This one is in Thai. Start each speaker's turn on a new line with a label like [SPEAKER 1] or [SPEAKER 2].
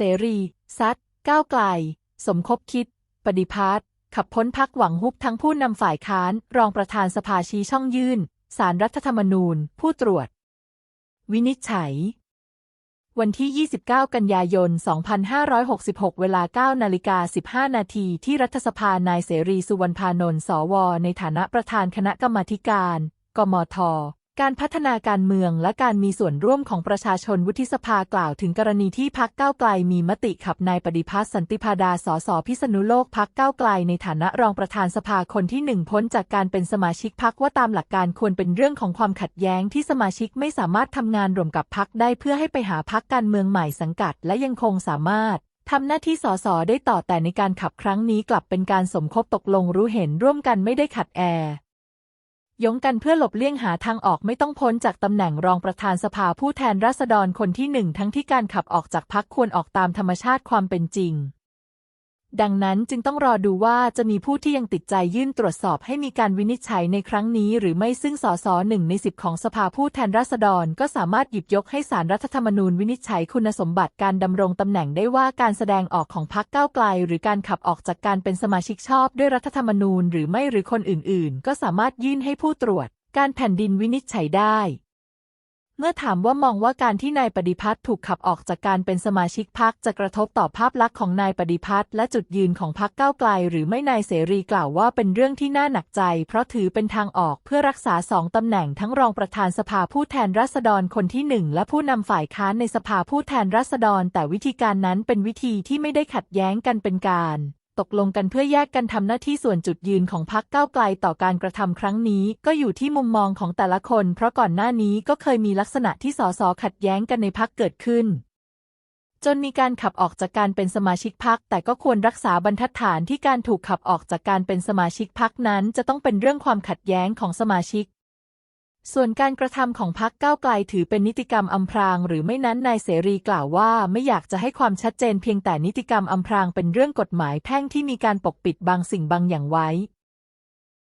[SPEAKER 1] เสรีซัดก้าวไกล สมคบคิด ปฏิพาทขับพ้นพักหวังฮุบทั้งผู้นำฝ่ายค้าน รองประธานสภาชี้ช่องยื่น สารรัฐธรรมนูญ ผู้ตรวจ วินิจฉัย วันที่ 29 กันยายน 2566 เวลา 9 นาฬิกา 15 นาที ที่รัฐสภานายเสรีสุวรรณพานนท์ สว ในฐานะประธานคณะกรรมาการ กมท การพัฒนาการเมืองและการมีส่วนร่วมของประชาชนวุฒิสภากล่าวถึงกรณีที่พักก้าวไกลมีมติขับนายปฏิพัฒน์สันติพาดาสสพิษณุโลกพักก้าวไกลในฐานะรองประธานสภาคนที่หนึ่งพ้นจากการเป็นสมาชิกพักว่าตามหลักการควรเป็นเรื่องของความขัดแย้งที่สมาชิกไม่สามารถทำงานร่วมกับพักได้เพื่อให้ไปหาพักการเมืองใหม่สังกัดและยังคงสามารถทำหน้าที่สสได้ต่อแต่ในการขับครั้งนี้กลับเป็นการสมคบตกลงรู้เห็นร่วมกันไม่ได้ขัดแอ ยงกันเพื่อหลบเลี่ยงหาทางออกไม่ต้องพ้นจากตำแหน่งรองประธานสภาผู้แทนราษฎรคนที่หนึ่งทั้งที่การขับออกจากพักควรออกตามธรรมชาติความเป็นจริง ดังนั้นจึงต้องรอดูว่าจะมีผู้ที่ยังติดใจยื่นตรวจสอบให้มีการวินิจฉัยในครั้งนี้หรือไม่ซึ่งสสหนึ่งในสิบของสภาผู้แทนราษฎร ก็สามารถหยิบยกให้สารรัฐธรรมนูญวินิจฉัยคุณสมบัติการดำรงตำแหน่งได้ว่าการแสดงออกของพรรคก้าวไกล หรือการขับออกจากการเป็นสมาชิกชอบด้วยรัฐธรรมนูญหรือไม่หรือคนอื่น ๆ ก็สามารถยื่นให้ผู้ตรวจ การแผ่นดินวินิจฉัยได้ เมื่อถามว่ามองว่าการที่นายปฏิพัฒน์ถูกขับออกจากการเป็นสมาชิกพรรคจะกระทบต่อภาพลักษณ์ของนายปฏิพัฒน์และจุดยืนของพรรคก้าวไกล หรือไม่นายเสรีกล่าวว่าเป็นเรื่องที่น่าหนักใจ เพราะถือเป็นทางออกเพื่อรักษาสองตำแหน่งทั้งรองประธานสภาผู้แทนราษฎรคนที่หนึ่งและผู้นำฝ่ายค้านในสภาผู้แทนราษฎร แต่วิธีการนั้นเป็นวิธีที่ไม่ได้ขัดแย้งกันเป็นการ ตกลงกันเพื่อแยกกันทำหน้าที่ส่วนจุดยืนของพรรคก้าวไกลต่อการกระทำครั้งนี้ ก็อยู่ที่มุมมองของแต่ละคน เพราะก่อนหน้านี้ก็เคยมีลักษณะที่สสขัดแย้งกันในพรรคเกิดขึ้น จนมีการขับออกจากการเป็นสมาชิกพรรคแต่ก็ควรรักษาบรรทัดฐานที่การถูกขับออกจากการเป็นสมาชิกพรรคนั้น จะต้องเป็นเรื่องความขัดแย้งของสมาชิก ส่วนการกระทำของพรรคก้าวไกลถือเป็นนิติกรรมอำพราง หรือไม่นั้นนายเสรีกล่าวว่าไม่อยากจะให้ความชัดเจนเพียงแต่นิติกรรมอำพรางเป็นเรื่องกฎหมายแพ่งที่มีการปกปิดบางสิ่งบางอย่างไว้